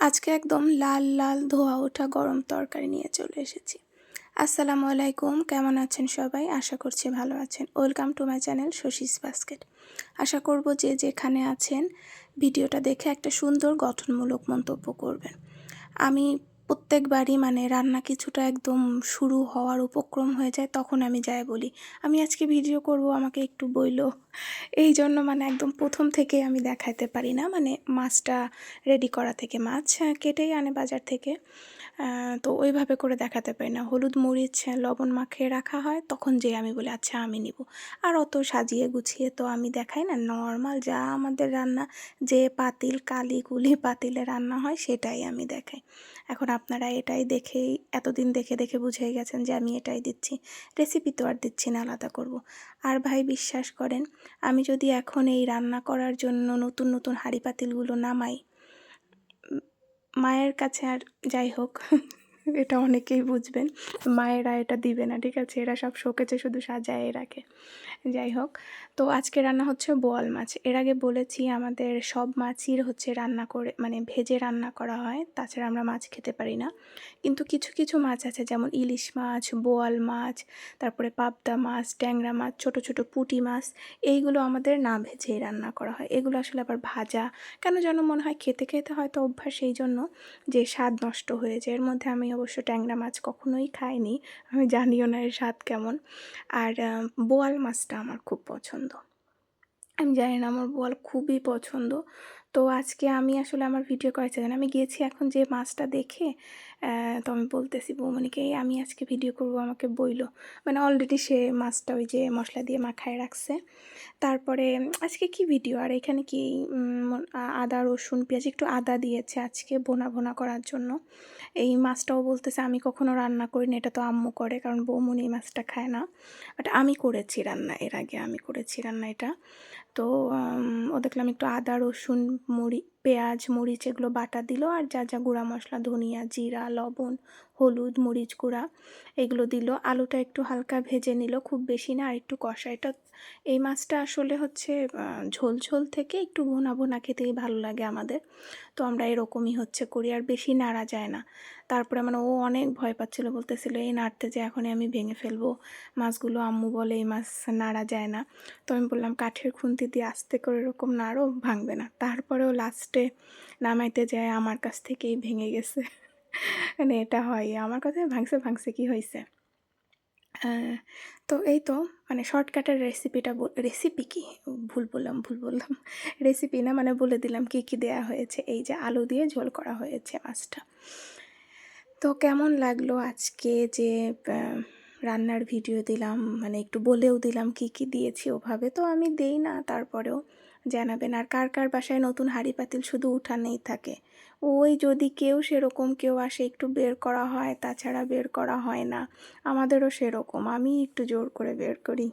আজকে একদম লাল লাল ধোয়া ওঠা গরম তরকারি নিয়ে চলে এসেছি। আসসালামু আলাইকুম, কেমন আছেন সবাই? আশা করছি ভালো আছেন। Welcome to my channel Shashi's basket আশা করব যে যেখানে আছেন, ভিডিওটা দেখে একটা সুন্দর গঠনমূলক মন্তব্য করবেন। আমি প্রত্যেকবারই মানে রান্না কিছুটা একদম শুরু হওয়ার উপক্রম হয়ে যায়, তখন আমি যাই বলি। আমি আজকে ভিডিও করব, আমাকে একটু বইলো। এই জন্য মানে একদম প্রথম থেকে আমি দেখাতে পারি না মানে মাছটা রেডি করা থেকে, মাছ কেটেই আনে বাজার থেকে। তো ওইভাবে করে দেখাতে পারি না। হলুদ মরিচ, লবণ মাখিয়ে রাখা হয়, তখন যে আমি বলি আচ্ছা আমি নিব। আর অত সাজিয়ে গুছিয়ে তো আমি দেখাই না। নর্মাল যা আমাদের রান্না, যে পাতিল, কালি, কুলি পাতিলে রান্না হয়, সেটাই আমি দেখাই। এখন আপনারা এটাই দেখেই এতদিন দেখে দেখে বুঝে গেছেন যে আমি এটাই দিচ্ছি। রেসিপি তো আর দিচ্ছি না, আলাদা করব। আর ভাই বিশ্বাস করেন, আমি যদি এখন এই রান্না করার জন্য নতুন নতুন হাঁড়ি পাতিলগুলো নামাই, মায়ের কাছে আর যাই হোক, এটা অনেকেই বুঝবেন, মায়েরা এটা দিবে না, ঠিক আছে? এরা সব শোকেছে শুধু সাজায় রাখে। যাই হোক তো আজকে রান্না হচ্ছে বোয়াল মাছ। এর আগে বলেছি আমাদের সব মাছই হচ্ছে রান্না করে মানে ভেজে রান্না করা হয়, তাছাড়া আমরা মাছ খেতে পারি না। কিন্তু কিছু কিছু মাছ আছে, যেমন ইলিশ মাছ, বোয়াল মাছ, তারপরে পাবদা মাছ, ট্যাংরা মাছ, ছোট ছোট পুঁটি মাছ, এইগুলো আমাদের না ভেজেই রান্না করা হয়। এগুলো আসলে আবার ভাজা। কেন যেন মনে হয় খেতে খেতে হয়তো অভ্যাস এই জন্য যে স্বাদ নষ্ট হয়ে যায়। এর মধ্যে আমি অবশ্য ট্যাংরা মাছ কখনোই খাইনি, আমি জানিও না এর স্বাদ কেমন। আর বোয়াল বোয়াল আমার খুব পছন্দ। আমি জানি না আমার বল খুবই পছন্দ। তো আজকে আমি আসলে আমার ভিডিও করার জানি আমি গিয়েছি এখন যে মাছটা দেখে তো আমি বলতেছি বৌমনিকে "এই আমি আজকে ভিডিও করব, আমাকে বইলো। মানে অলরেডি সে মাছটা ওই যে মশলা দিয়ে মাখায় রাখছে। তারপরে, আজকে কি ভিডিও? আর এখানে কি আদা, রসুন, পেঁয়াজ, একটু আদা দিয়েছে আজকে বোনা বোনা করার জন্য। এই মাছটাও বলতেছে, আমি কখনো রান্না করিনি, এটা তো আম্মু করে, কারণ বৌমনি এই মাছটা খায় না। বাট আমি করেছি রান্না, এর আগে আমি করেছি রান্না এটা। তো ও দেখলাম একটু আদা, রসুন মরি পেঁয়াজ, মরিচ এগুলো বাটা দিল আর যা যা গুঁড়া মশলা, ধনিয়া, জিরা, লবণ, হলুদ, মরিচ গুঁড়া এগুলো দিল। আলুটা একটু হালকা ভেজে নিল, খুব বেশি না, আর একটু কষা। এটা এই মাছটা আসলে হচ্ছে ঝোল ঝোল থেকে একটু ভোনা ভোনা খেতেই ভালো লাগে আমাদের। তো আমরা এরকমই হচ্ছে করি আর বেশি নাড়া যায় না। তারপরে মানে ও অনেক ভয় পাচ্ছিল বলতেছিল এই নাড়তে যে এখনই আমি ভেঙে ফেলব। মাছগুলো আম্মু বলে এই মাছ নাড়া যায় না। তো আমি বললাম কাঠের খুন্তি দিয়ে আস্তে করে এরকম নাড়ো ভাঙবে না। তারপরেও লাস্টে নামাইতে যায় আমার কাছ থেকেই ভেঙে গেছে। মানে এটা হয় আমার কথায় ভাঙছে ভাঙছে কি হয়েছে হ্যাঁ, তো এই তো মানে শর্টকাটের রেসিপিটা রেসিপি কি? ভুল বললাম ভুল বললাম। রেসিপি না মানে বলে দিলাম কি কি দেয়া হয়েছে। এই যে আলু দিয়ে ঝোল করা হয়েছে মাছটা। তো কেমন লাগল আজকে যে রান্নার ভিডিও দিলাম? মানে একটু বলেও দিলাম কি কি দিয়েছি ওভাবে। তো আমি দেই না, তারপরেও জানাবেন, আর কার কার বাসায় নতুন হাঁড়ি পাতিল শুধু উঠানেই থাকে? ওই যদি কেউ, সেরকম কেউ আসে, একটু বের করা হয়, তাছাড়া বের করা হয় না। আমাদেরও সেরকম আমি একটু জোর করে বের করি।